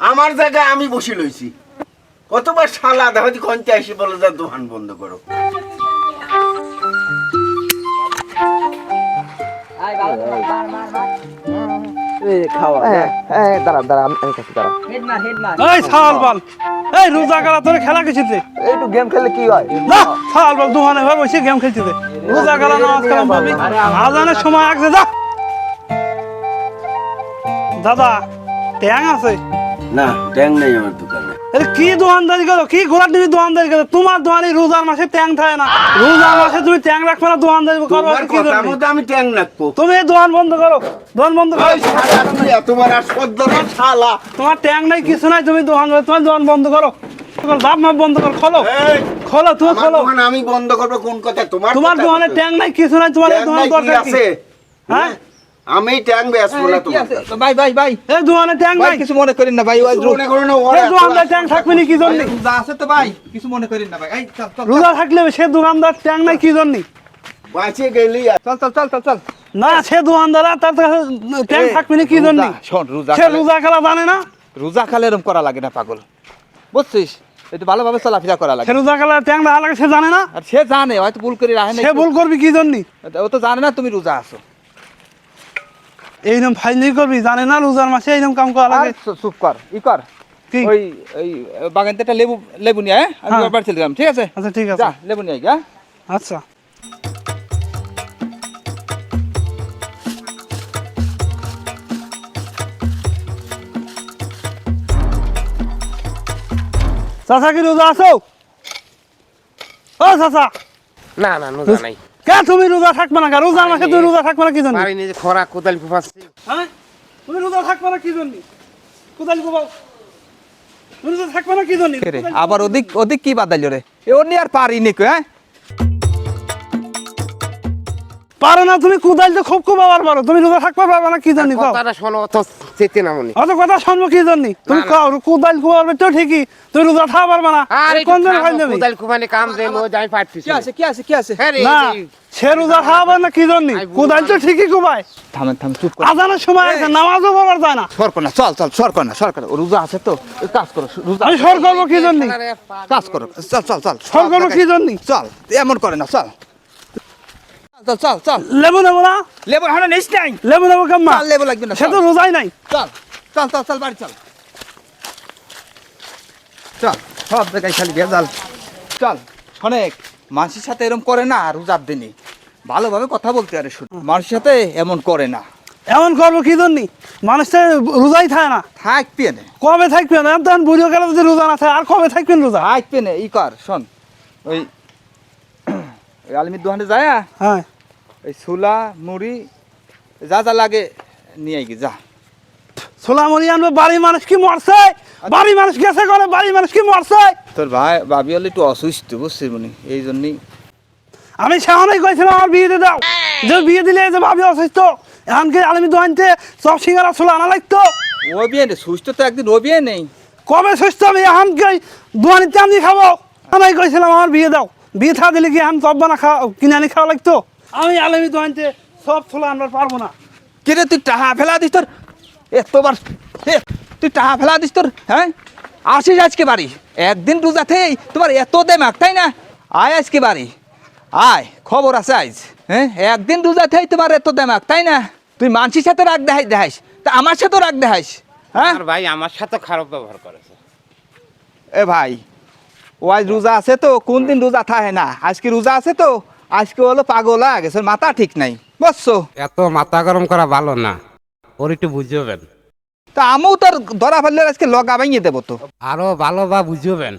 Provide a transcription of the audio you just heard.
আমার জায়গায় আমি বসে লইছি। কতবার শালা দেখা কঞ্চা এসে বলে যা দোকান বন্ধ করো। খাওয়া। দাঁড়া দাঁড়া আমি আমি কাছে দাঁড়া এই ছাল বল। এই রোজা কালা তোর খেলা একটু গেম খেললে কি হয়? না ছাল বল দোকানে ভাই বসে গেম খেলছিস রোজা কালা নামাজ কালাম পাবি। আজানের সময় আসছে যা। দাদা ট্যাং আছে। না ট্যাং নেই আমার দোকানে। আরে কি দোকানদারি করো? কি ঘোড়া তুমি দোকানদারি করো? তোমার দোকানে রোজার মাসে ট্যাং থাকে না। রোজার মাসে তুমি ট্যাং রাখবে না দোকানদারি করো তোমার কি আমি ট্যাং রাখব। তুমি দোকান বন্ধ করো দোকান বন্ধ করো। ওই শালা আর সদ্য না শালা। তোমার ট্যাং নাই কিছু নাই তুমি দোকান তোমার দোকান বন্ধ করো। বাপ মা বন্ধ করো খোলো। খোলো তুমি খোলো। আমি বন্ধ করব কোন কথা তোমার তোমার দোকানে ট্যাং নাই কিছু নাই তোমার দোকানে দরকার আছে? হ্যাঁ? আমি ট্যাং না তোমার কাছে। ভাই ভাই ভাই দোকানে ট্যাং ভাই কিছু মনে করেন না ভাই ওই মনে করো না ওরা ট্যাং থাকবে না কি জন্য? রোজা আছে তো ভাই কিছু মনে করেন না ভাই। এই চল চল রোজা থাকলে সে দোকানদার ট্যাং নাই কি জন্য? বাঁচে গেলি চল চল চল চল চল। না সে দোকানদার তার কাছে ট্যাং থাকবে না কি জন্য? রোজা, শোন রোজা সে রোজা খেলা জানে না? রোজা খালে এরম করা লাগে না পাগল। বুঝছিস? একটু ভালোভাবে চলাফেরা করা লাগে। রোজা খেলা ট্যাং রাখা লাগে সে জানে না? আর সে জানে হয়তো ভুল করে রাখে না সে ভুল করবি কি জন্য? ও তো জানে না তুমি রোজা আছো। এইরকম ফাইনালি করবি? জানে না রোজার মাসে এইরকম কাম করা লাগে। চুপ- কর ই কর। কি? ওই ওই বাগান থেকে একটা লেবু লেবু নিয়ে আয়, আমি হ্যাঁ। চলে গেলাম ঠিক আছে? আচ্ছা ঠিক আছে। যা লেবু নিয়ে আয়, আচ্ছা। চাচা কি রোজা আছো? ও চাচা। না না রোজা নাই। কে তুমি রোজা থাকবে না রোজা আমাকে মাসে তুমি রোজা থাকবে না কি জন্য? আমি যে খরা কোদাল ফুফাচ্ছি। হ্যাঁ? তুমি রোজা থাকবে না কি জন্য? কোদাল তুমি রোজা থাকবে না কি জন্য? আবার ওদিক ওদিক কি বাদাইল রে? এ ওর নিয়ে আর পারিনি কো হ্যাঁ? পারো না তুমি কোদাল তো খুব খুব আবার পারো তুমি রোজা থাকবে পারবে না কি কথাটা শোনো অত চেতে না মনে। অত কথা শুনব কি জন্য তুমি। কও কোদাল তো ঠিকই। তুমি রোজা থাকা পারবে না। কোন জন খাই দেবে কোদাল কাম যাই কি আছে কি আছে কি আছে? হ্যাঁ না সে রোজা না কি কোদাল তো ঠিকই কোবায়। থামেন চুপ কর। আজানের সময় আছে নামাজও পড়ার যায় না। সর কর না চল চল সর কর না সর কর রোজা আছে তো কাজ করো রোজা আমি সর করব কি পা- কাজ করো চল চল চল সর করব কি জন্য চল এমন করে না চল। চল চল চল। লেবু নেব না? লেবু হানা নিস নাই? লেবু নেব কেমন লেবু লাগবে না সে তো রোজাই নাই। চল চল চল চল বাড়ি চল। চল সব জায়গায় খালি ভেজাল। চল অনেক। মানুষের সাথে এরকম করে না রোজার দিনে। ভালোভাবে কথা বলতে আরে শুন মানুষের সাথে এমন করে না। এমন করব কি জন্য? মানুষ তো রোজাই থাকে না। থাকবে না। কবে থাকবেন তখন বুড়িও গেলে যদি রোজা না থাকে আর কবে থাকবেন রোজা? থাকবে না ই কর শোন। ওই ওই আলমির দোকানে যায় হ্যাঁ। ওই ছোলা মুড়ি যা যা লাগে নিয়ে গি যা। ছোলা মুড়ি আনব বাড়ির মানুষ কি মরছে? বাড়ির মানুষ গেছে করে বাড়ির মানুষ কি মরছে? তোর ভাই ভাবি হলে একটু অসুস্থ বুঝছিস মনি এই জন্যই। আমি সেখানেই কইছিলাম আমার বিয়ে দিয়ে দাও। যে বিয়ে দিলে এই যে ভাবি অসুস্থ এমনকি আলমি দোকানতে সব সিঙ্গারা ছোলা আনা লাগতো? ও বিয়ে নেই সুস্থ তো একদিন ও বিয়ে নেই। কবে সুস্থ আমি এমনকি দোকানিতে আমি খাব? আমি কইছিলাম আমার বিয়ে দাও। বিয়ে থা দিলে কি আমি সব বানা খাওয়া কিনে আনি খাওয়া লাগতো? আমি আলমি দোকানতে সব ছোলা আনবার পারব না। কিরে তুই টাহা ফেলা দিস তোর? এ এতবার এ, তুই টাহা ফেলা দিস তোর হ্যাঁ? আসিস আজকে বাড়ি। একদিন রোজাতেই তোমার এত দেমাক তাই না? আয় আজকে বাড়ি। আয় খবর আছে আজ হ্যাঁ? একদিন রোজাতেই তোমার এত দেমাক তাই না? তুই মানসির সাথে রাগ দেখাই দেখাইস। তা আমার সাথেও রাগ দেখাইস হ্যাঁ? ভাই আমার সাথে খারাপ ব্যবহার করেছে। এ ভাই ও আজ রোজা আছে তো কোন দিন রোজা থাকে না? আজকে রোজা আছে তো? আজকে হলো পাগল হয়ে? গেছে মাথা ঠিক নাই। বুঝছ? এত মাথা গরম করা ভালো না। ওর একটু বুঝবেন তা আমিও তোর ধরা ফেললে আজকে লগা ভাঙিয়ে দেবো তো। আরও ভালো বা বুঝবেন